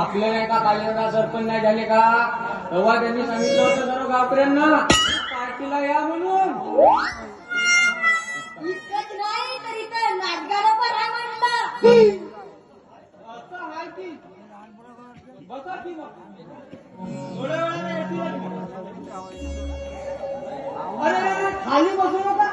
आपले नाही का कालेदा सरपंच नाही झाले का? तेव्हा त्यांनी सांगितलं होतं सर्व गावकऱ्यांना पार्टीला या म्हणून. इतकंच नाही तर इथं नाटकाला पण आहे म्हणलं. असं आहे की. बसा की मग. थोड्या वेळाने येतील. अरे अरे, अरे, खाली बसू नका.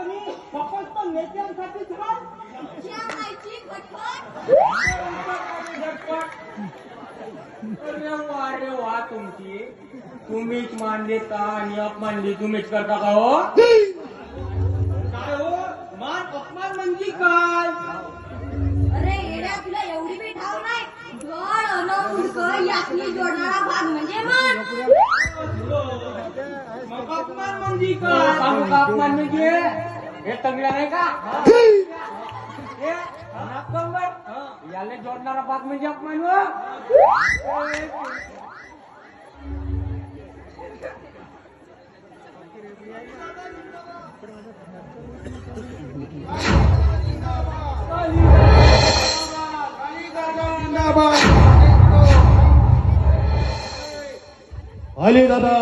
बाल्कनी फक्त खटपट अरे वा तुमची. तुम्हीच मान देता आणि अपमान बी तुम्हीच करता का हो? काय हो? मान अपमान म्हणजे काय? अरे येड्या तुला एवढी बी ठाव नाही. धड अन उडक जोडणारा भाग म्हणजे मन. अपमान म्हणजे काय सांगू का अपमान म्हणजे हे तंगड्या नाही का हे नागकंबर याला जोडणारा भाग म्हणजे अपमान हो अली दादा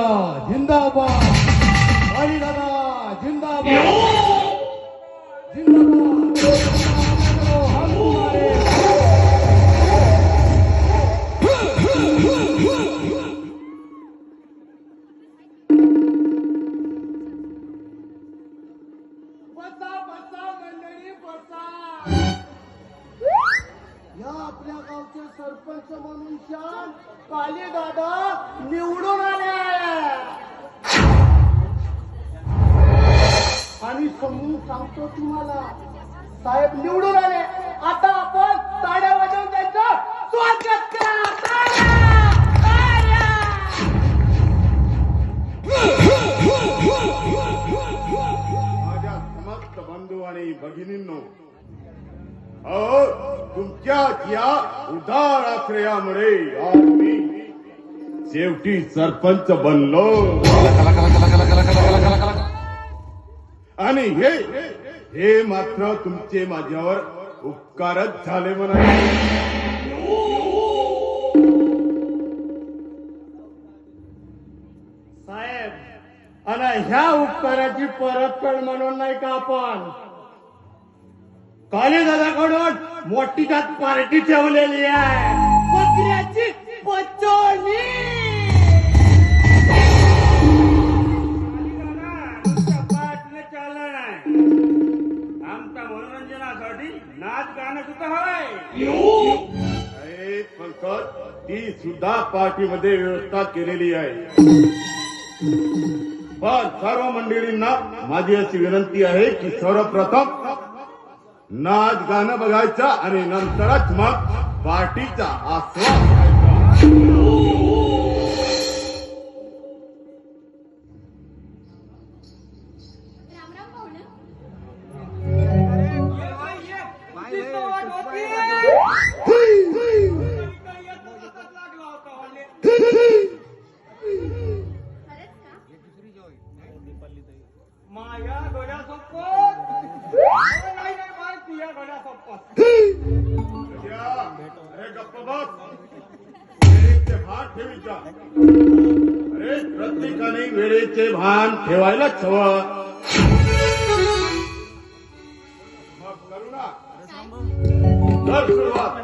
जिंदाबाद अली दादा या आपल्या गावचे सरपंच म्हणून शान काले दादा निवडून आले. आणि समजून सांगतो तुम्हाला साहेब निवडून आले. आता आपण ताड्या वाजवून त्यांचं स्वागत करा. माझ्या समस्त बंधू आणि भगिनींनो अहो तुमच्या या उदार आश्रयामुळे शेवटी सरपंच बनलो. आणि हे हे मात्र तुमचे माझ्यावर उपकारच झाले म्हणा साहेब आणि ह्या उपकाराची परतफेड म्हणून नाही का आपण? कालेदादाकडून मोठी त्यात पार्टी ठेवलेली आहे. बकऱ्याची पचोली चालणार आमच्या मनोरंजनासाठी नाच गाणं सुद्धा हवंय. अरे ती सुद्धा पार्टीमध्ये व्यवस्था केलेली आहे. पण सर्व मंडळींना माझी अशी विनंती आहे की सर्वप्रथम नाच गाणं बघायचं आणि नंतरच मग पार्टीचा आस्वाद घ्यायचा. राम राम माया डोळ्यासोबत अरे गप्प बस. वेळेचे भान प्रत्येकाने वेळेचे भान ठेवायलाच हवं करू ना सुरुवात